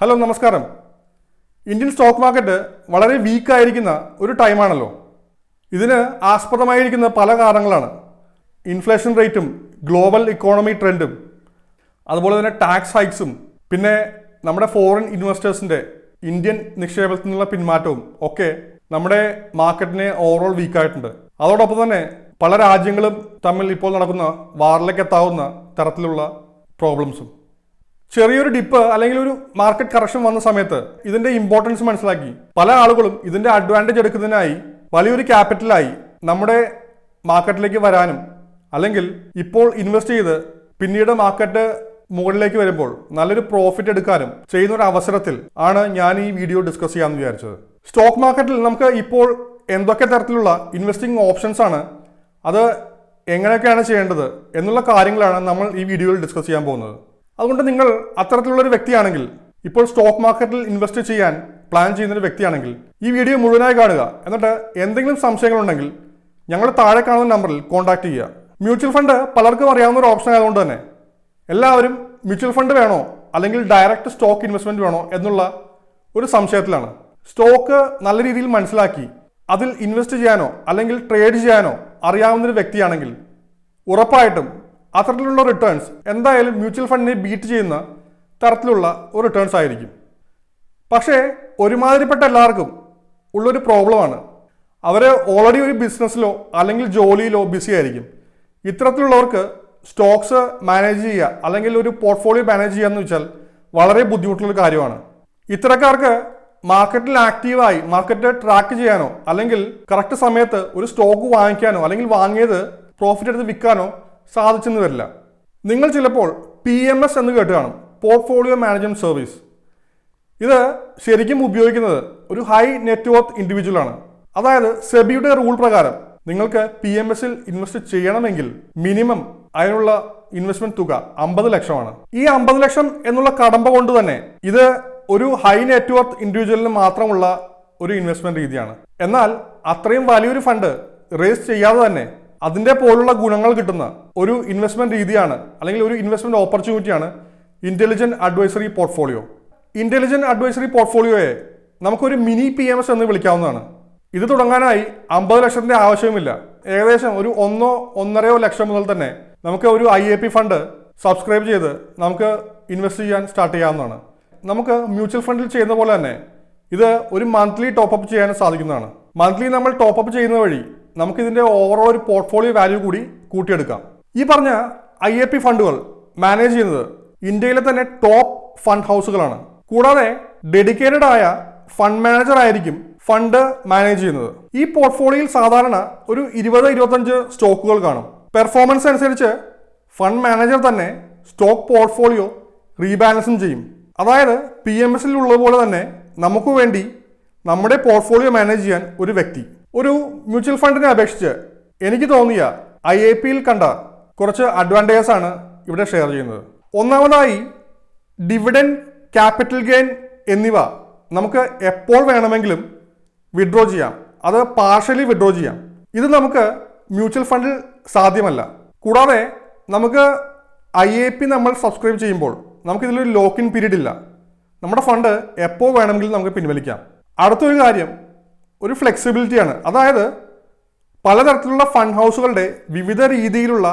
Hello നമസ്കാരം. Indian stock market വളരെ വീക്കായിരിക്കുന്ന ഒരു ടൈമാണല്ലോ ഇതിന് ആസ്പദമായിരിക്കുന്ന പല കാരണങ്ങളാണ്. ഇൻഫ്ലേഷൻ റേറ്റും ഗ്ലോബൽ ഇക്കോണമി ട്രെൻഡും അതുപോലെ തന്നെ ടാക്സ് ഹൈക്സും പിന്നെ നമ്മുടെ ഫോറിൻ ഇൻവെസ്റ്റേഴ്സിന്റെ ഇന്ത്യൻ നിക്ഷേപത്തിൽ നിന്നുള്ള പിന്മാറ്റവും ഒക്കെ നമ്മുടെ മാർക്കറ്റിനെ ഓവറോൾ വീക്കായിട്ടുണ്ട് അതോടൊപ്പം തന്നെ പല രാജ്യങ്ങളും തമ്മിൽ ഇപ്പോൾ നടക്കുന്ന വാറിലേക്ക് എത്താവുന്ന തരത്തിലുള്ള പ്രോബ്ലംസും ചെറിയൊരു ഡിപ്പ് അല്ലെങ്കിൽ ഒരു മാർക്കറ്റ് കറക്ഷൻ വന്ന സമയത്ത് ഇതിന്റെ ഇമ്പോർട്ടൻസ് മനസ്സിലാക്കി. പല ആളുകളും ഇതിന്റെ അഡ്വാന്റേജ് എടുക്കുന്നതിനായി വലിയൊരു ക്യാപിറ്റലായി നമ്മുടെ മാർക്കറ്റിലേക്ക് വരാനും അല്ലെങ്കിൽ ഇപ്പോൾ ഇൻവെസ്റ്റ് ചെയ്ത് പിന്നീട് മാർക്കറ്റ് മുകളിലേക്ക് വരുമ്പോൾ നല്ലൊരു പ്രോഫിറ്റ് എടുക്കാനും ചെയ്യുന്ന ഒരു അവസരത്തിൽ ആണ് ഞാൻ ഈ വീഡിയോ ഡിസ്കസ് ചെയ്യാമെന്ന് വിചാരിച്ചത്. സ്റ്റോക്ക് മാർക്കറ്റിൽ നമുക്ക് ഇപ്പോൾ എന്തൊക്കെ തരത്തിലുള്ള ഇൻവെസ്റ്റിംഗ് ഓപ്ഷൻസ് ആണ് അത് എങ്ങനെയൊക്കെയാണ് ചെയ്യേണ്ടത് എന്നുള്ള കാര്യങ്ങളാണ് നമ്മൾ ഈ വീഡിയോയിൽ ഡിസ്കസ് ചെയ്യാൻ പോകുന്നത്. അതുകൊണ്ട് നിങ്ങൾ അത്തരത്തിലുള്ളൊരു വ്യക്തിയാണെങ്കിൽ ഇപ്പോൾ സ്റ്റോക്ക് മാർക്കറ്റിൽ ഇൻവെസ്റ്റ് ചെയ്യാൻ പ്ലാൻ ചെയ്യുന്നൊരു വ്യക്തിയാണെങ്കിൽ ഈ വീഡിയോ മുഴുവനായി കാണുക. എന്നിട്ട് എന്തെങ്കിലും സംശയങ്ങളുണ്ടെങ്കിൽ ഞങ്ങൾ താഴെ കാണുന്ന നമ്പറിൽ കോൺടാക്ട് ചെയ്യുക. മ്യൂച്വൽ ഫണ്ട് പലർക്കും അറിയാവുന്ന ഒരു ഓപ്ഷൻ ആയതുകൊണ്ട് തന്നെ എല്ലാവരും മ്യൂച്വൽ ഫണ്ട് വേണോ? അല്ലെങ്കിൽ ഡയറക്റ്റ് സ്റ്റോക്ക് ഇൻവെസ്റ്റ്മെന്റ് വേണോ? എന്നുള്ള ഒരു സംശയത്തിലാണ്. സ്റ്റോക്ക് നല്ല രീതിയിൽ മനസ്സിലാക്കി അതിൽ ഇൻവെസ്റ്റ് ചെയ്യാനോ അല്ലെങ്കിൽ ട്രേഡ് ചെയ്യാനോ അറിയാവുന്ന ഒരു വ്യക്തിയാണെങ്കിൽ ഉറപ്പായിട്ടും അത്തരത്തിലുള്ള റിട്ടേൺസ് എന്തായാലും മ്യൂച്വൽ ഫണ്ടിനെ ബീറ്റ് ചെയ്യുന്ന തരത്തിലുള്ള ഒരു റിട്ടേൺസ് ആയിരിക്കും. പക്ഷേ ഒരുമാതിരിപ്പെട്ട എല്ലാവർക്കും ഉള്ളൊരു പ്രോബ്ലമാണ് അവർ ഓൾറെഡി ഒരു ബിസിനസ്സിലോ അല്ലെങ്കിൽ ജോലിയിലോ ബിസി ആയിരിക്കും. ഇത്തരത്തിലുള്ളവർക്ക് സ്റ്റോക്സ് മാനേജ് ചെയ്യുക അല്ലെങ്കിൽ ഒരു പോർട്ട്ഫോളിയോ മാനേജ് ചെയ്യുക എന്ന് വെച്ചാൽ വളരെ ബുദ്ധിമുട്ടുള്ള കാര്യമാണ്. ഇത്തരക്കാർക്ക് മാർക്കറ്റിൽ ആക്റ്റീവായി മാർക്കറ്റ് ട്രാക്ക് ചെയ്യാനോ അല്ലെങ്കിൽ കറക്റ്റ് സമയത്ത് ഒരു സ്റ്റോക്ക് വാങ്ങിക്കാനോ അല്ലെങ്കിൽ വാങ്ങിയത് പ്രോഫിറ്റ് എടുത്ത് വിൽക്കാനോ സാധിച്ചെന്ന് വരില്ല. നിങ്ങൾ ചിലപ്പോൾ പി എം എസ് എന്ന് കേട്ട് കാണും. പോർട്ട്ഫോളിയോ മാനേജ്മെന്റ് സർവീസ് ഇത് ശരിക്കും ഉപയോഗിക്കുന്നത് ഒരു ഹൈ നെറ്റ്വർത്ത് ഇൻഡിവിജ്വൽ ആണ്. അതായത് സെബിയുടെ റൂൾ പ്രകാരം നിങ്ങൾക്ക് പി എം എസിൽ ഇൻവെസ്റ്റ് ചെയ്യണമെങ്കിൽ മിനിമം അതിനുള്ള ഇൻവെസ്റ്റ്മെന്റ് തുക അമ്പത് ലക്ഷമാണ്. ഈ അമ്പത് ലക്ഷം എന്നുള്ള കടമ്പ കൊണ്ട് തന്നെ ഇത് ഒരു ഹൈ നെറ്റ്വർത്ത് ഇൻഡിവിജ്വലിന് മാത്രമുള്ള ഒരു ഇൻവെസ്റ്റ്മെന്റ് രീതിയാണ്. എന്നാൽ അത്രയും വലിയൊരു ഫണ്ട് റേസ് ചെയ്യാതെ തന്നെ അതിന്റെ പോലുള്ള ഗുണങ്ങൾ കിട്ടുന്ന ഒരു ഇൻവെസ്റ്റ്മെന്റ് രീതിയാണ് അല്ലെങ്കിൽ ഒരു investment ഓപ്പർച്യൂണിറ്റിയാണ് intelligent advisory portfolio intelligent advisory പോർട്ട്ഫോളിയോയെ നമുക്കൊരു മിനി പി എം എസ് എന്ന് വിളിക്കാവുന്നതാണ്. ഇത് തുടങ്ങാനായി അമ്പത് ലക്ഷത്തിന്റെ ആവശ്യവുമില്ല ഏകദേശം ഒരു ഒന്നോ ഒന്നരയോ ലക്ഷം മുതൽ തന്നെ നമുക്ക് ഒരു I A P fund subscribe ചെയ്ത് നമുക്ക് ഇൻവെസ്റ്റ് ചെയ്യാൻ സ്റ്റാർട്ട് ചെയ്യാവുന്നതാണ്. നമുക്ക് മ്യൂച്വൽ ഫണ്ടിൽ ചെയ്യുന്ന പോലെ തന്നെ ഇത് ഒരു മന്ത്ലി ടോപ്പ് അപ്പ് ചെയ്യാൻ സാധിക്കുന്നതാണ്. മന്ത്ലി നമ്മൾ ടോപ്പ് അപ്പ് ചെയ്യുന്ന വഴി നമുക്ക് ഇതിന്റെ ഓവറോൾ ഒരു പോർട്ട്ഫോളിയോ വാല്യൂ കൂടി കൂട്ടിയെടുക്കാം. ഈ പറഞ്ഞ ഐ എ പി ഫണ്ടുകൾ മാനേജ് ചെയ്യുന്നത് ഇന്ത്യയിലെ തന്നെ ടോപ്പ് ഫണ്ട് ഹൗസുകളാണ് കൂടാതെ ഡെഡിക്കേറ്റഡ് ആയ ഫണ്ട് മാനേജർ ആയിരിക്കും ഫണ്ട് മാനേജ് ചെയ്യുന്നത്. ഈ പോർട്ട്ഫോളിയോയിൽ സാധാരണ ഒരു ഇരുപത് ഇരുപത്തഞ്ച് സ്റ്റോക്കുകൾ കാണും. പെർഫോമൻസ് അനുസരിച്ച് ഫണ്ട് മാനേജർ തന്നെ സ്റ്റോക്ക് പോർട്ട്ഫോളിയോ റീബാലൻസും ചെയ്യും. അതായത് പി എം എസിൽ ഉള്ളതുപോലെ തന്നെ നമുക്ക് വേണ്ടി നമ്മുടെ പോർട്ട്ഫോളിയോ മാനേജ് ചെയ്യാൻ ഒരു വ്യക്തി. ഒരു മ്യൂച്വൽ ഫണ്ടിനെ അപേക്ഷിച്ച് എനിക്ക് തോന്നിയ ഐ എ പിയിൽ കണ്ട കുറച്ച് അഡ്വാന്റേജസ് ആണ് ഇവിടെ ഷെയർ ചെയ്യുന്നത്. ഒന്നാമതായി ഡിവിഡൻ ക്യാപിറ്റൽ ഗെയിൻ എന്നിവ നമുക്ക് എപ്പോൾ വേണമെങ്കിലും വിഡ്രോ ചെയ്യാം. അത് പാർഷ്യലി വിഡ്രോ ചെയ്യാം. ഇത് നമുക്ക് മ്യൂച്വൽ ഫണ്ടിൽ സാധ്യമല്ല. കൂടാതെ നമുക്ക് ഐ എ പി നമ്മൾ സബ്സ്ക്രൈബ് ചെയ്യുമ്പോൾ നമുക്കിതിലൊരു ലോക്ക് ഇൻ പീരീഡ് ഇല്ല. നമ്മുടെ ഫണ്ട് എപ്പോൾ വേണമെങ്കിലും നമുക്ക് പിൻവലിക്കാം. അടുത്തൊരു കാര്യം ഒരു ഫ്ലെക്സിബിലിറ്റിയാണ് അതായത് പലതരത്തിലുള്ള ഫണ്ട് ഹൗസുകളുടെ വിവിധ രീതിയിലുള്ള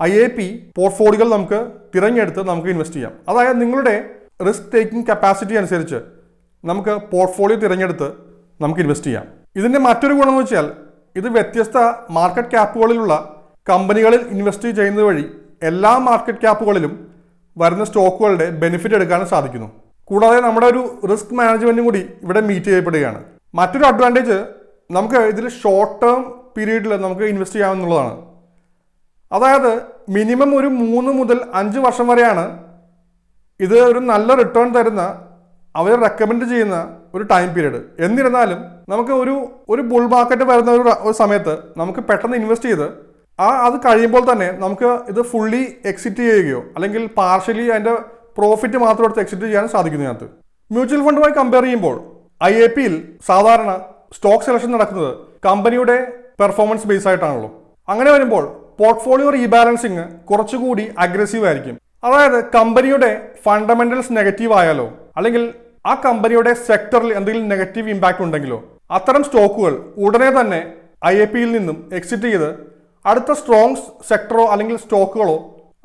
ഐ എ പി പോർട്ട്ഫോളിയോകൾ നമുക്ക് തിരഞ്ഞെടുത്ത് നമുക്ക് ഇൻവെസ്റ്റ് ചെയ്യാം. അതായത് നിങ്ങളുടെ റിസ്ക് ടേക്കിംഗ് കപ്പാസിറ്റി അനുസരിച്ച് നമുക്ക് പോർട്ട്ഫോളിയോ തിരഞ്ഞെടുത്ത് നമുക്ക് ഇൻവെസ്റ്റ് ചെയ്യാം. ഇതിന്റെ മറ്റൊരു ഗുണമെന്ന് വെച്ചാൽ ഇത് വ്യത്യസ്ത മാർക്കറ്റ് ക്യാപ്പുകളിലുള്ള കമ്പനികളിൽ ഇൻവെസ്റ്റ് ചെയ്യുന്നത് വഴി എല്ലാ മാർക്കറ്റ് ക്യാപ്പുകളിലും വരുന്ന സ്റ്റോക്കുകളുടെ ബെനിഫിറ്റ് എടുക്കാനും സാധിക്കുന്നു. കൂടാതെ നമ്മുടെ ഒരു റിസ്ക് മാനേജ്മെന്റും കൂടി ഇവിടെ മീറ്റ് ചെയ്യപ്പെടുകയാണ്. മറ്റൊരു അഡ്വാന്റേജ് നമുക്ക് ഇതിൽ ഷോർട്ട് ടേം പീരീഡിൽ നമുക്ക് ഇൻവെസ്റ്റ് ചെയ്യാമെന്നുള്ളതാണ്. അതായത് മിനിമം ഒരു മൂന്ന് മുതൽ അഞ്ച് വർഷം വരെയാണ് ഇത് ഒരു നല്ല റിട്ടേൺ തരുന്ന അവർ റെക്കമെൻഡ് ചെയ്യുന്ന ഒരു ടൈം പീരീഡ് എന്നിരുന്നാലും നമുക്ക് ഒരു ഒരു ബുൾ മാർക്കറ്റ് വരുന്ന ഒരു ഒരു സമയത്ത് നമുക്ക് പെട്ടെന്ന് ഇൻവെസ്റ്റ് ചെയ്ത് ആ അത് കഴിയുമ്പോൾ തന്നെ നമുക്ക് ഇത് ഫുള്ളി എക്സിറ്റ് ചെയ്യുകയോ അല്ലെങ്കിൽ പാർഷ്യലി അതിന്റെ പ്രോഫിറ്റ് മാത്രം എടുത്ത് എക്സിറ്റ് ചെയ്യാൻ സാധിക്കുന്നതിനകത്ത് മ്യൂച്വൽ ഫണ്ടുമായി കമ്പയർ ചെയ്യുമ്പോൾ ഐ എ പിയിൽ സാധാരണ സ്റ്റോക്ക് സെലക്ഷൻ നടക്കുന്നത് കമ്പനിയുടെ പെർഫോമൻസ് ബേസ് ആയിട്ടാണല്ലോ. അങ്ങനെ വരുമ്പോൾ പോർട്ട്ഫോളിയോ റീബാലൻസിങ് കുറച്ചുകൂടി അഗ്രസീവ് ആയിരിക്കും. അതായത് കമ്പനിയുടെ ഫണ്ടമെന്റൽസ് നെഗറ്റീവ് ആയാലോ അല്ലെങ്കിൽ ആ കമ്പനിയുടെ സെക്ടറിൽ എന്തെങ്കിലും നെഗറ്റീവ് ഇമ്പാക്റ്റ് ഉണ്ടെങ്കിലോ അത്തരം സ്റ്റോക്കുകൾ ഉടനെ തന്നെ ഐ എ പിയിൽ നിന്നും എക്സിറ്റ് ചെയ്ത് അടുത്ത സ്ട്രോങ് സെക്ടറോ അല്ലെങ്കിൽ സ്റ്റോക്കുകളോ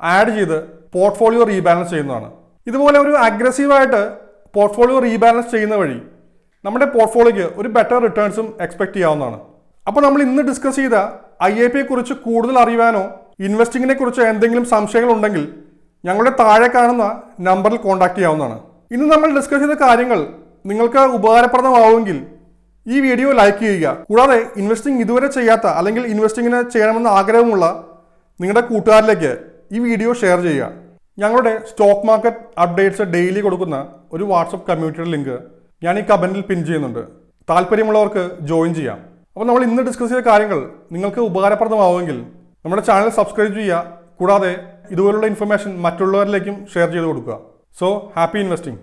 ആഡ് ചെയ്ത് പോർട്ട്ഫോളിയോ റീബാലൻസ് ചെയ്യുന്നതാണ്. ഇതുപോലെ ഒരു അഗ്രസീവായിട്ട് പോർട്ട്ഫോളിയോ റീബാലൻസ് ചെയ്യുന്ന വഴി നമ്മുടെ പോർട്ട്ഫോളിയോയ്ക്ക് ഒരു ബെറ്റർ റിട്ടേൺസും എക്സ്പെക്ട് ചെയ്യാവുന്നതാണ്. അപ്പോൾ നമ്മൾ ഇന്ന് ഡിസ്കസ് ചെയ്ത ഐ എ പിയെ കുറിച്ച് കൂടുതൽ അറിയുവാനോ ഇൻവെസ്റ്റിങ്ങിനെ കുറിച്ച് എന്തെങ്കിലും സംശയങ്ങൾ ഉണ്ടെങ്കിൽ ഞങ്ങളുടെ താഴെ കാണുന്ന നമ്പറിൽ കോൺടാക്ട് ചെയ്യാവുന്നതാണ്. ഇന്ന് നമ്മൾ ഡിസ്കസ് ചെയ്ത കാര്യങ്ങൾ നിങ്ങൾക്ക് ഉപകാരപ്രദമാവുമെങ്കിൽ ഈ വീഡിയോ ലൈക്ക് ചെയ്യുക. കൂടാതെ ഇൻവെസ്റ്റിംഗ് ഇതുവരെ ചെയ്യാത്ത അല്ലെങ്കിൽ ഇൻവെസ്റ്റിങ്ങിന് ചെയ്യണമെന്ന് ആഗ്രഹമുള്ള നിങ്ങളുടെ കൂട്ടുകാരിലേക്ക് ഈ വീഡിയോ ഷെയർ ചെയ്യുക. ഞങ്ങളുടെ സ്റ്റോക്ക് മാർക്കറ്റ് അപ്ഡേറ്റ്സ് ഡെയിലി കൊടുക്കുന്ന ഒരു വാട്സപ്പ് കമ്മ്യൂണിറ്റിയുടെ ലിങ്ക് ഞാൻ ഈ കമന്റിൽ പിൻ ചെയ്യുന്നുണ്ട്. താല്പര്യമുള്ളവർക്ക് ജോയിൻ ചെയ്യാം. അപ്പോൾ നമ്മൾ ഇന്ന് ഡിസ്കസ് ചെയ്ത കാര്യങ്ങൾ നിങ്ങൾക്ക് ഉപകാരപ്രദമാവുമെങ്കിൽ നമ്മുടെ ചാനൽ സബ്സ്ക്രൈബ് ചെയ്യുക. കൂടാതെ ഇതുപോലുള്ള ഇൻഫർമേഷൻ മറ്റുള്ളവരിലേക്കും ഷെയർ ചെയ്ത് കൊടുക്കുക. So happy investing